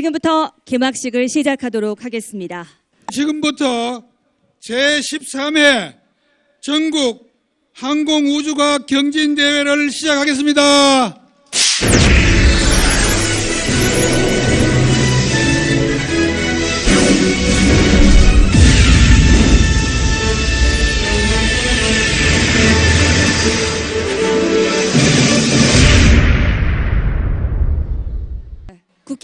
지금부터 개막식을 시작하도록 하겠습니다. 지금부터 제13회 전국 항공우주과학 경진대회를 시작하겠습니다.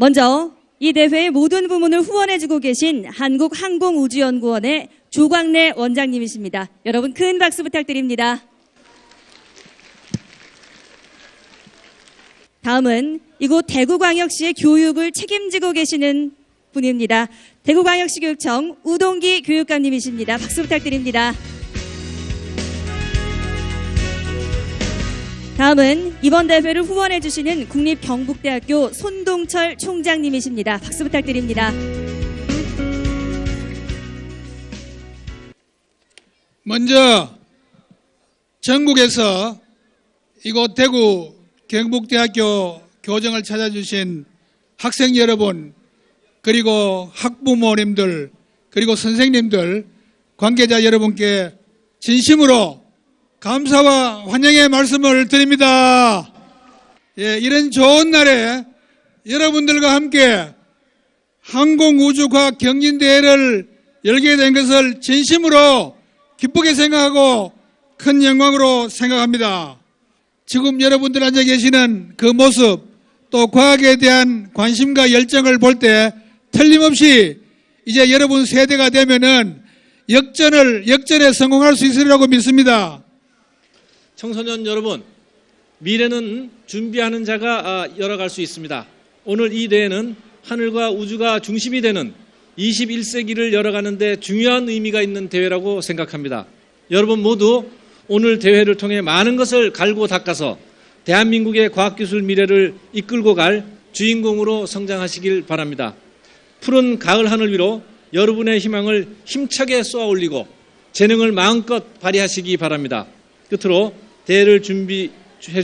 먼저 이 대회의 모든 부문을 후원해주고 계신 한국항공우주연구원의 조광래 원장님이십니다. 여러분 큰 박수 부탁드립니다. 다음은 이곳 대구광역시의 교육을 책임지고 계시는 분입니다. 대구광역시 교육청 우동기 교육감님이십니다. 박수 부탁드립니다. 다음은 이번 대회를 후원해 주시는 국립경북대학교 손동철 총장님이십니다. 박수 부탁드립니다. 먼저 전국에서 이곳 대구 경북대학교 교정을 찾아주신 학생 여러분 그리고 학부모님들 그리고 선생님들 관계자 여러분께 진심으로 감사와 환영의 말씀을 드립니다. 예, 이런 좋은 날에 여러분들과 함께 항공우주과학 경진대회를 열게 된 것을 진심으로 기쁘게 생각하고 큰 영광으로 생각합니다. 지금 여러분들 앉아 계시는 그 모습 또 과학에 대한 관심과 열정을 볼 때 틀림없이 이제 여러분 세대가 되면은 역전을 역전에 성공할 수 있으리라고 믿습니다. 청소년 여러분, 미래는 준비하는 자가 아, 열어갈 수 있습니다. 오늘 이 대회는 하늘과 우주가 중심이 되는 21세기를 열어가는데 중요한 의미가 있는 대회라고 생각합니다. 여러분 모두 오늘 대회를 통해 많은 것을 갈고 닦아서 대한민국의 과학기술 미래를 이끌고 갈 주인공으로 성장하시길 바랍니다. 푸른 가을 하늘 위로 여러분의 희망을 힘차게 쏘아 올리고 재능을 마음껏 발휘하시기 바랍니다. 끝으로 대회를 준비해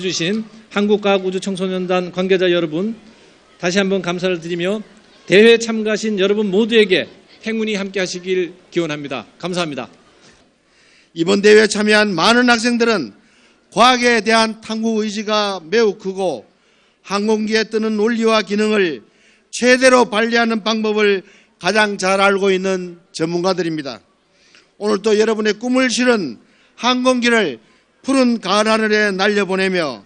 주신 한국과학우주청소년단 관계자 여러분 다시 한번 감사를 드리며 대회 참가하신 여러분 모두에게 행운이 함께 하시길 기원합니다. 감사합니다. 이번 대회에 참여한 많은 학생들은 과학에 대한 탐구 의지가 매우 크고 항공기에 뜨는 원리와 기능을 최대로 발휘하는 방법을 가장 잘 알고 있는 전문가들입니다. 오늘 또 여러분의 꿈을 실은 항공기를 푸른 가을 하늘에 날려보내며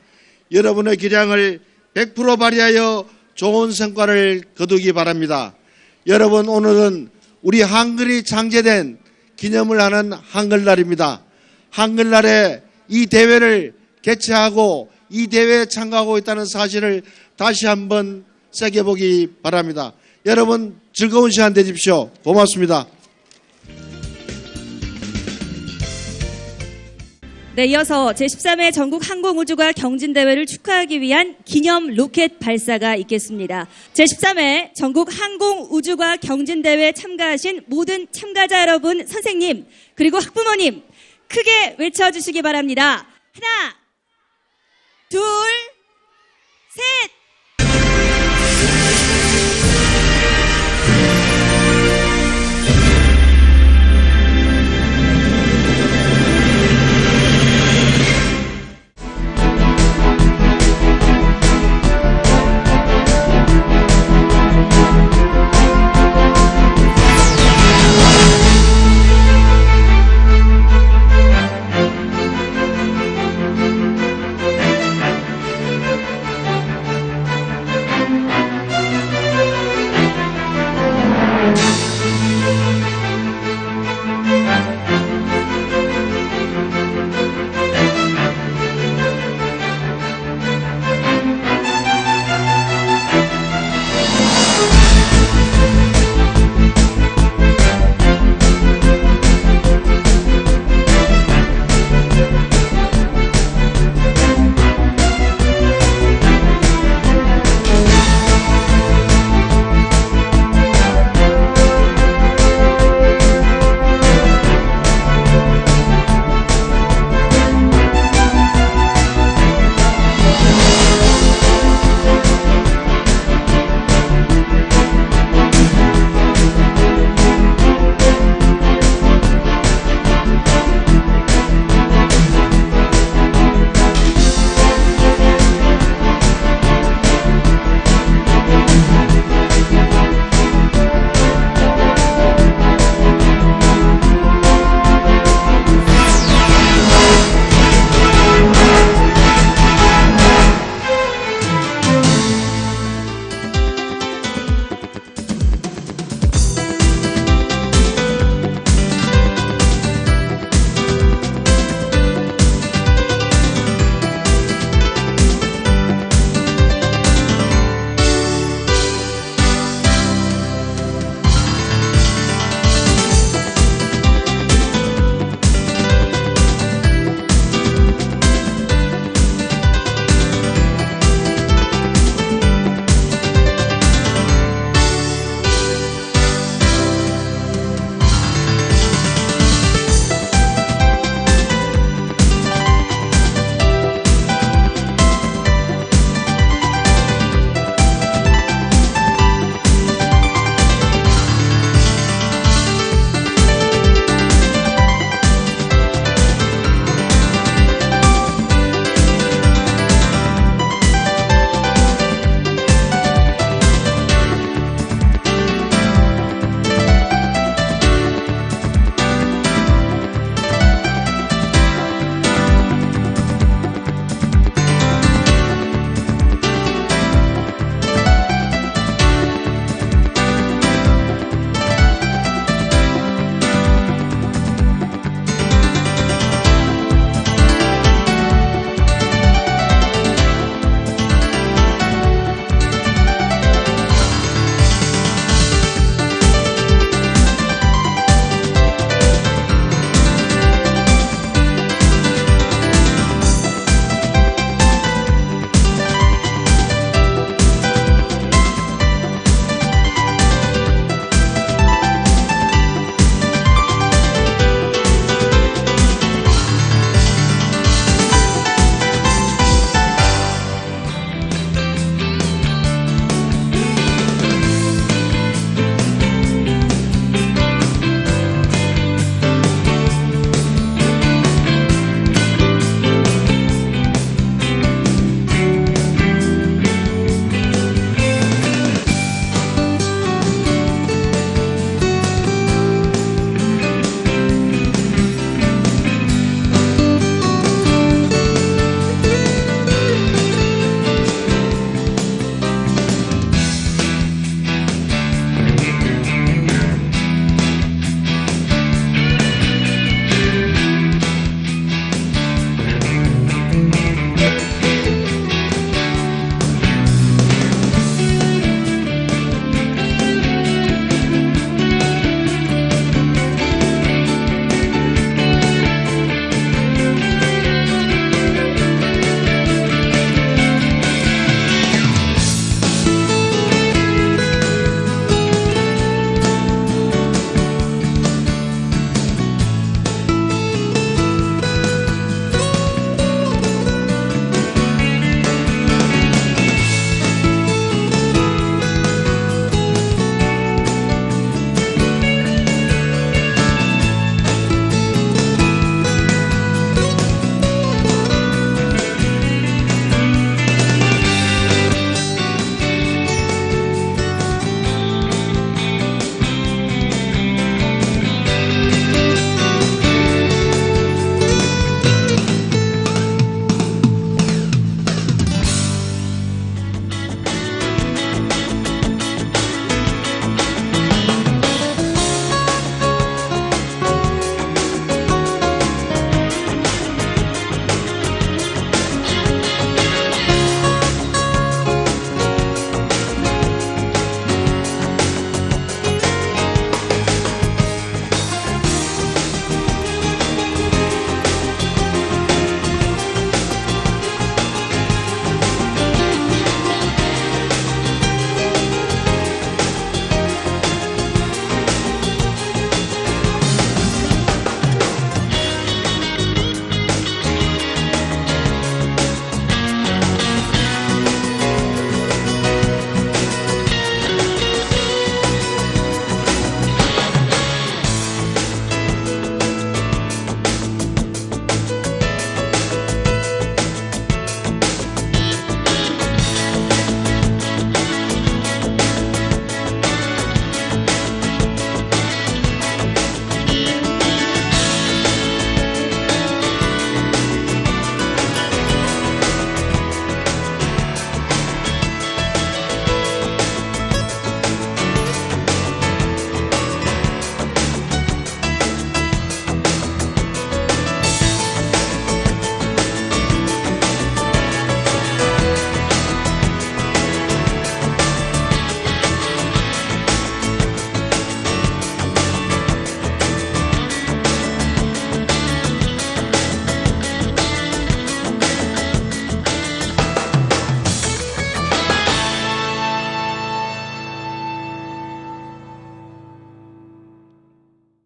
여러분의 기량을 100% 발휘하여 좋은 성과를 거두기 바랍니다. 여러분 오늘은 우리 한글이 창제된 기념을 하는 한글날입니다. 한글날에 이 대회를 개최하고 이 대회에 참가하고 있다는 사실을 다시 한번 새겨보기 바랍니다. 여러분 즐거운 시간 되십시오. 고맙습니다. 네, 이어서 제13회 전국 항공우주과 경진대회를 축하하기 위한 기념 로켓 발사가 있겠습니다. 제13회 전국 항공우주과 경진대회 참가하신 모든 참가자 여러분, 선생님, 그리고 학부모님, 크게 외쳐주시기 바랍니다. 하나, 둘, 셋!